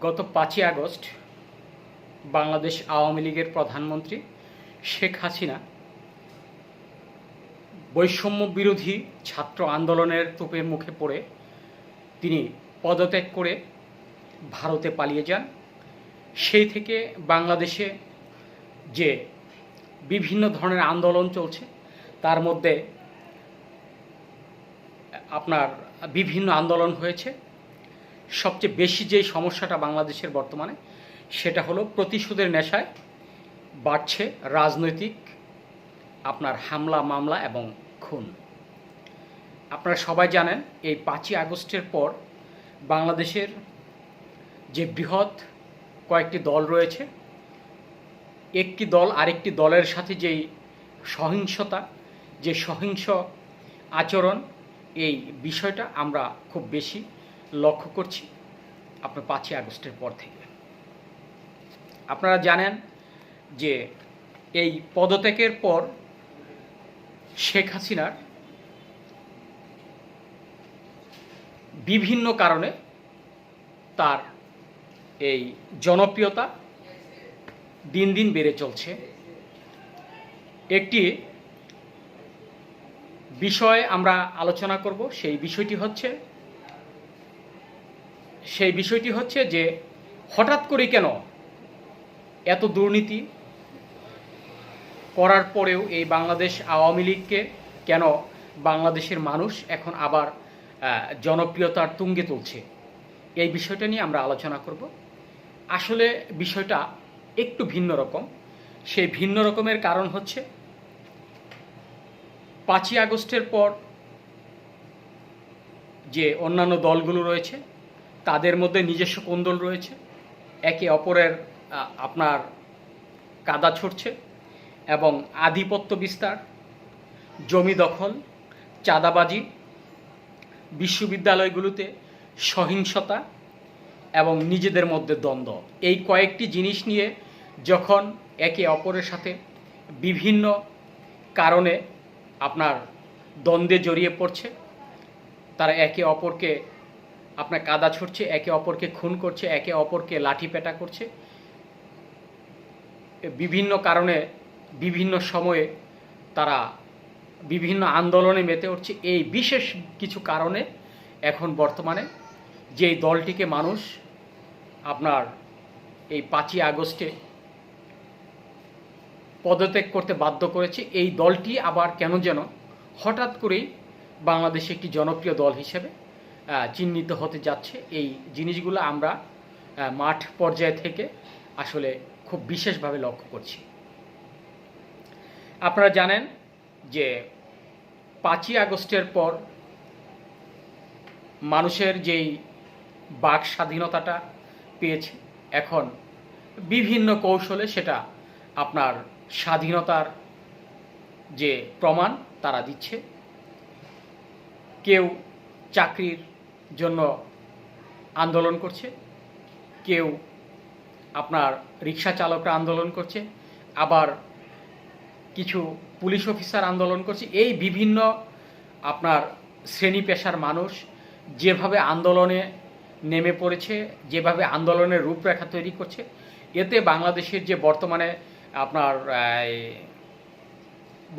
গত পাঁচই আগস্ট বাংলাদেশ আওয়ামী লীগের প্রধানমন্ত্রী শেখ হাসিনা বৈষম্য বিরোধী ছাত্র আন্দোলনের তোপের মুখে পড়ে তিনি পদত্যাগ করে ভারতে পালিয়ে যান। সেই থেকে বাংলাদেশে যে বিভিন্ন ধরনের আন্দোলন চলছে, তার মধ্যে আপনার বিভিন্ন আন্দোলন হয়েছে। সবচেয়ে বেশি যে সমস্যাটা বাংলাদেশের বর্তমানে, সেটা হলো প্রতিশোধের নেশায় বাড়ছে রাজনৈতিক আপনার হামলা, মামলা এবং খুন। আপনারা সবাই জানেন, এই পাঁচই আগস্টের পর বাংলাদেশের যে বৃহৎ কয়েকটি দল রয়েছে, একটি দল আরেকটি দলের সাথে যেই সহিংসতা, যে সহিংস আচরণ, এই বিষয়টা আমরা খুব বেশি লক্ষ্য করছি আপনার পাঁচই আগস্টের পর থেকে। আপনারা জানেন যে এই পদত্যাগের পর শেখ হাসিনার বিভিন্ন কারণে তার এই জনপ্রিয়তা দিন দিন বেড়ে চলছে। একটি বিষয়ে আমরা আলোচনা করব, সেই বিষয়টি হচ্ছে সেই বিষয়টি হচ্ছে যে হঠাৎ করে কেন এত দুর্নীতি করার পরেও এই বাংলাদেশ আওয়ামী লীগকে কেন বাংলাদেশের মানুষ এখন আবার জনপ্রিয়তার তুঙ্গে তুলছে? এই বিষয়টা নিয়ে আমরা আলোচনা করব। আসলে বিষয়টা একটু ভিন্ন রকম। সেই ভিন্ন রকমের কারণ হচ্ছে পাঁচই আগস্টের পর যে অন্যান্য দলগুলো রয়েছে তাদের মধ্যে নিজস্ব কোন্দল রয়েছে। একে অপরের আপনার কাদা ছড়ছে এবং আধিপত্য বিস্তার, জমি দখল, চাঁদাবাজি, বিশ্ববিদ্যালয়গুলোতে সহিংসতা এবং নিজেদের মধ্যে দ্বন্দ্ব। এই কয়েকটি জিনিস নিয়ে যখন একে অপরের সাথে বিভিন্ন কারণে আপনার দ্বন্দ্বে জড়িয়ে পড়ছে, তারা একে অপরকে আপনার কাদা ছুটছে, একে অপরকে খুন করছে, একে অপরকে লাঠি পেটা করছে। বিভিন্ন কারণে, বিভিন্ন সময়ে তারা বিভিন্ন আন্দোলনে মেতে উঠছে। এই বিশেষ কিছু কারণে এখন বর্তমানে যেই দলটিকে মানুষ আপনার এই পাঁচই আগস্টে পদত্যাগ করতে বাধ্য করেছে, এই দলটি আবার কেন যেন হঠাৎ করেই বাংলাদেশে একটি জনপ্রিয় দল হিসেবে চিহ্নিত হতে যাচ্ছে। এই জিনিসগুলো আমরা মাঠ পর্যায় থেকে আসলে খুব বিশেষভাবে লক্ষ্য করছি। আপনারা জানেন যে পাঁচই আগস্টের পর মানুষের যেই বাক স্বাধীনতাটা পেয়েছে, এখন বিভিন্ন কৌশলে সেটা আপনার স্বাধীনতার যে প্রমাণ তারা দিচ্ছে। কেউ চাকরির জন্য আন্দোলন করছে। কেউ আপনার রিক্সা চালকরা আন্দোলন করছে, আবার কিছু পুলিশ অফিসার আন্দোলন করছে। এই বিভিন্ন আপনার শ্রেণি পেশার মানুষ যেভাবে আন্দোলনে নেমে পড়েছে, যেভাবে আন্দোলনের রূপরেখা তৈরি করছে, এতে বাংলাদেশের যে বর্তমানে আপনার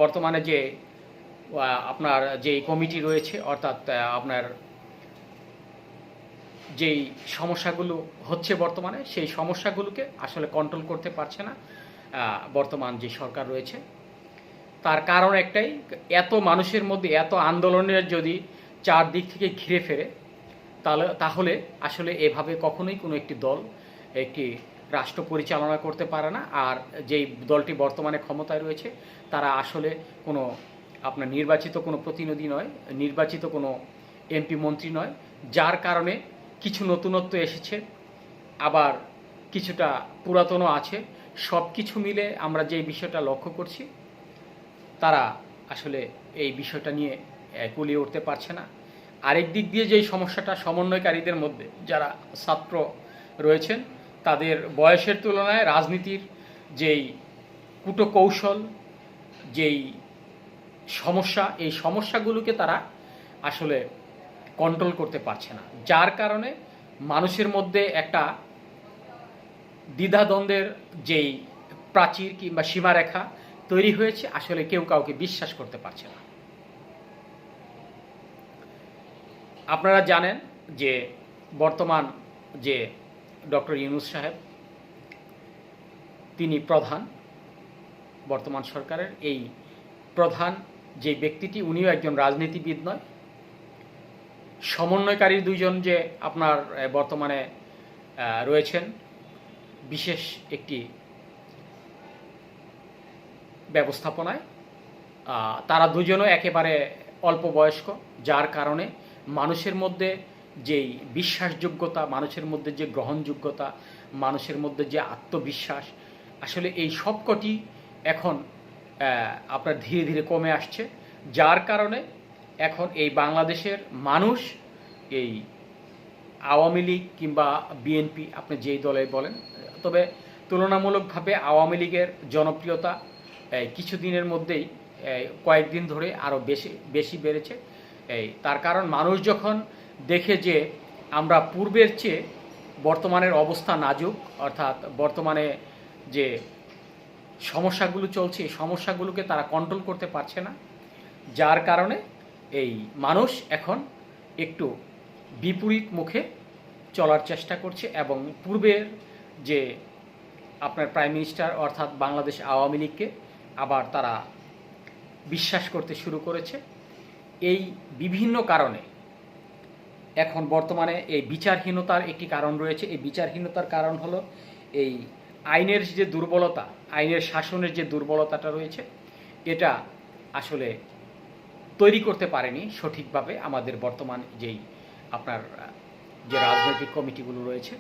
বর্তমানে যে আপনার যে কমিটি রয়েছে, অর্থাৎ আপনার যেই সমস্যাগুলো হচ্ছে বর্তমানে, সেই সমস্যাগুলোকে আসলে কন্ট্রোল করতে পারছে না বর্তমান যে সরকার রয়েছে। তার কারণ একটাই, এত মানুষের মধ্যে, এত আন্দোলনের যদি চারদিক থেকে ঘিরে ফেরে, তাহলে তাহলে আসলে এভাবে কখনোই কোনো একটি দল, একটি রাষ্ট্র পরিচালনা করতে পারে না। আর যেই দলটি বর্তমানে ক্ষমতায় রয়েছে, তারা আসলে কোনো আপনার নির্বাচিত কোনো প্রতিনিধি নয়, নির্বাচিত কোনো এমপি মন্ত্রী নয়, যার কারণে কিছু নতুনত্ব এসেছে, আবার কিছুটা পুরাতনও আছে। সব কিছু মিলে আমরা যে বিষয়টা লক্ষ্য করছি, তারা আসলে এই বিষয়টা নিয়ে কুলিয়ে উঠতে পারছে না। আরেক দিক দিয়ে যেই সমস্যাটা সমন্বয়কারীদের মধ্যে, যারা ছাত্র রয়েছেন, তাদের বয়সের তুলনায় রাজনীতির যেই কুটকৌশল, যেই সমস্যা, এই সমস্যাগুলোকে তারা আসলে কন্ট্রোল করতে পারছে না। যার কারণে মানুষের মধ্যে একটা দ্বিধাদ্বন্দ্বের যেই প্রাচীর কিংবা সীমারেখা তৈরি হয়েছে, আসলে কেউ কাউকে বিশ্বাস করতে পারছে না। আপনারা জানেন যে বর্তমান যে ডক্টর ইউনুস সাহেব, তিনি প্রধান বর্তমান সরকারের। এই প্রধান যে ব্যক্তিটি, উনিও একজন রাজনীতিবিদ নয় সমন্বয়কারী দুইজন যে আপনার বর্তমানে রয়েছেন, বিশেষ একটি ব্যবস্থাপনায় তারা দুজনও একেবারে অল্প বয়স্ক, যার কারণে মানুষের মধ্যে যেই বিশ্বাসযোগ্যতা, মানুষের মধ্যে যে গ্রহণযোগ্যতা, মানুষের মধ্যে যে আত্মবিশ্বাস, আসলে এই সবকটি এখন আপনার ধীরে ধীরে কমে আসছে, যার কারণে এখন এই বাংলাদেশের মানুষ, এই আওয়ামী লীগ কিংবা বিএনপি, আপনি যেই দলে বলেন, তবে তুলনামূলকভাবে আওয়ামী লীগের জনপ্রিয়তা কিছুদিনের মধ্যেই কয়েকদিন ধরে আরও বেশি বেশি বেড়েছে। এই তার কারণ মানুষ যখন দেখে যে আমরা পূর্বের চেয়ে বর্তমানের অবস্থা নাজুক, অর্থাৎ বর্তমানে যে সমস্যাগুলো চলছে, এই সমস্যাগুলোকে তারা কন্ট্রোল করতে পারছে না, যার কারণে এই মানুষ এখন একটু বিপরীত মুখে চলার চেষ্টা করছে এবং পূর্বের যে আপনার প্রাইম মিনিস্টার অর্থাৎ বাংলাদেশ আওয়ামী লীগকে আবার তারা বিশ্বাস করতে শুরু করেছে। এই বিভিন্ন কারণে এখন বর্তমানে এই বিচারহীনতার একটি কারণ রয়েছে। এই বিচারহীনতার কারণ হলো এই আইনের যে দুর্বলতা, আইনের শাসনের যে দুর্বলতাটা রয়েছে, এটা আসলে তৈরি করতে পারেনি সঠিকভাবে আমাদের বর্তমান যেই আপনার যে রাজনৈতিক কমিটিগুলো রয়েছে,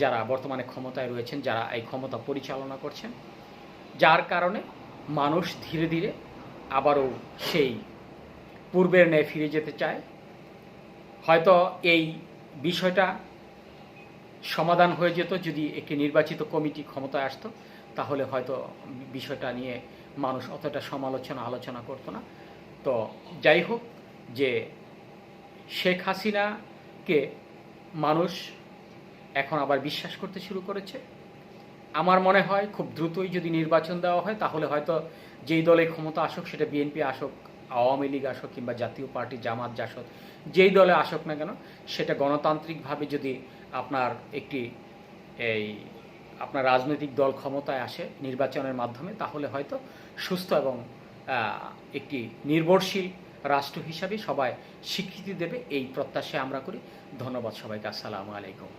যারা বর্তমানে ক্ষমতায় রয়েছেন, যারা এই ক্ষমতা পরিচালনা করছেন, যার কারণে মানুষ ধীরে ধীরে আবারও সেই পূর্বের ন্যায় ফিরে যেতে চায়। হয়তো এই বিষয়টা সমাধান হয়ে যেত যদি একটি নির্বাচিত কমিটি ক্ষমতায় আসতো, তাহলে হয়তো বিষয়টা নিয়ে মানুষ অতটা সমালোচনা আলোচনা করতো না। তো যাই হোক যে শেখ হাসিনাকে মানুষ এখন আবার বিশ্বাস করতে শুরু করেছে। আমার মনে হয় খুব দ্রুতই যদি নির্বাচন দেওয়া হয়, তাহলে হয়তো যেই দলে ক্ষমতা আসুক, সেটা বিএনপি আসুক, আওয়ামী লীগ আসুক কিংবা জাতীয় পার্টি, জামাত জাসদ যেই দলে আসুক না কেন, সেটা গণতান্ত্রিকভাবে যদি আপনার একটি এই আপনার রাজনৈতিক দল ক্ষমতায় আসে নির্বাচনের মাধ্যমে, তাহলে হয়তো সুস্থ এবং একটি নির্ভরশীল রাষ্ট্র হিসাবে সবাই স্বীকৃতি দেবে, এই প্রত্যাশা আমরা করি। ধন্যবাদ সবাইকে, আসসালামু আলাইকুম।